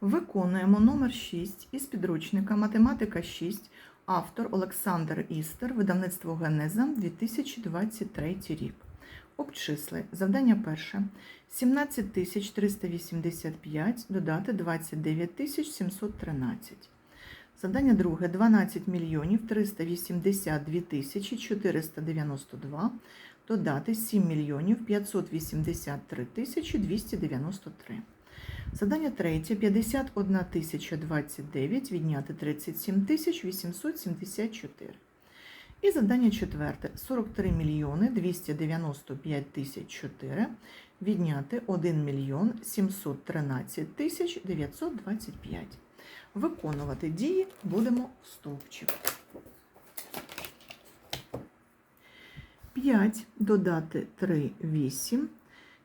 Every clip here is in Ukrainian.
Виконуємо номер 6 із підручника Математика 6, автор Олександр Істер, видавництво Генеза 2023 рік. Обчисли. Завдання перше. 17 385 додати 29 713. Завдання друге. 12 мільйонів 382 тисячі 492 додати 7 мільйонів 583 тисячі 293. Задання третє. 51 тисяча 29 відняти 37 874. І завдання четверте. 43 мільйони 295 тисяч 4 відняти 1 мільйон 713 тисяч 925. Виконувати дії будемо в стовпчик. 5 додати 3 8,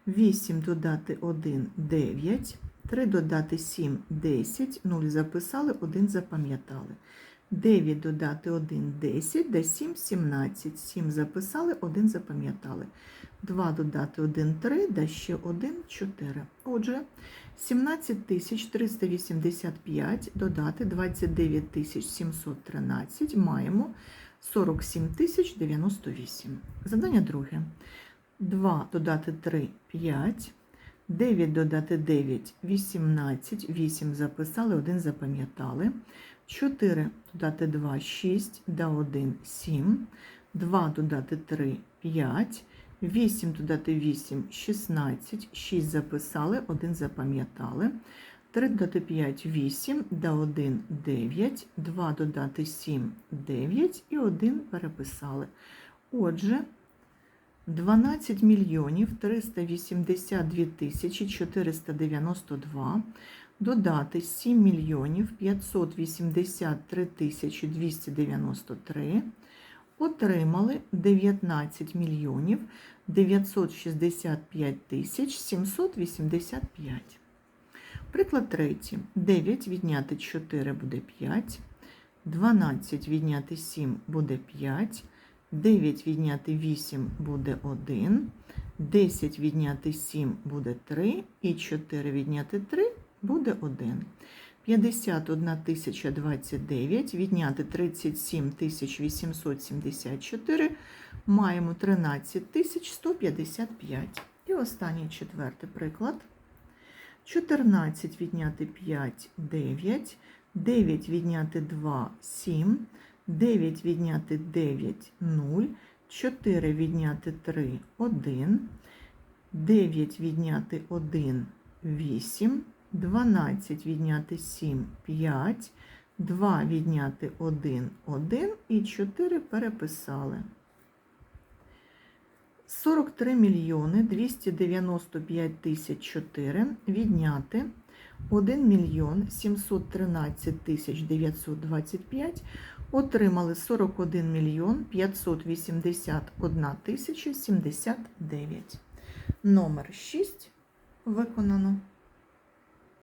8 додати 1 9, 3 додати 7 10, 0 записали, 1 запам'ятали. 9 додати 1 10, да 7 17, 7 записали, 1 запам'ятали. 2 додати 1 3, да ще 1 4. Отже, 17 385 додати 29 713 маємо 47 098. Завдання друге. 2 додати 3 5. 9 додати 9 18. 8 записали, 1 запам'ятали. 4 додати 2 6, да 1 7. 2 додати 3 5. 8 додати 8 16. 6 записали, 1 запам'ятали. 3 додати 5 8, да 1 9, 2 додати 7 9 і 1 переписали. Отже, 12 мільйонів 382 тисячі 492 додати 7 мільйонів 583 тисячі 293 отримали 19 мільйонів 965 тисяч 785. Приклад третій. 9 відняти 4 буде 5, 12 відняти 7 буде 5, 9 відняти 8 буде 1, 10 відняти 7 буде 3 і 4 відняти 3 буде 1. 51 029 відняти 37 874 маємо 13 155. І останній четвертий приклад. 14 відняти 5 9, 9 відняти 2 7, 9 відняти 9 0, 4 відняти 3 1, 9 відняти 1 8, 12 відняти 7 5, 2 відняти 1 1 і 4 переписали. 43 мільйони 295 тисяч 4 відняти 1 мільйон 713 тисяч 925 отримали 41 мільйон 581 тисяча 79. Номер 6 виконано.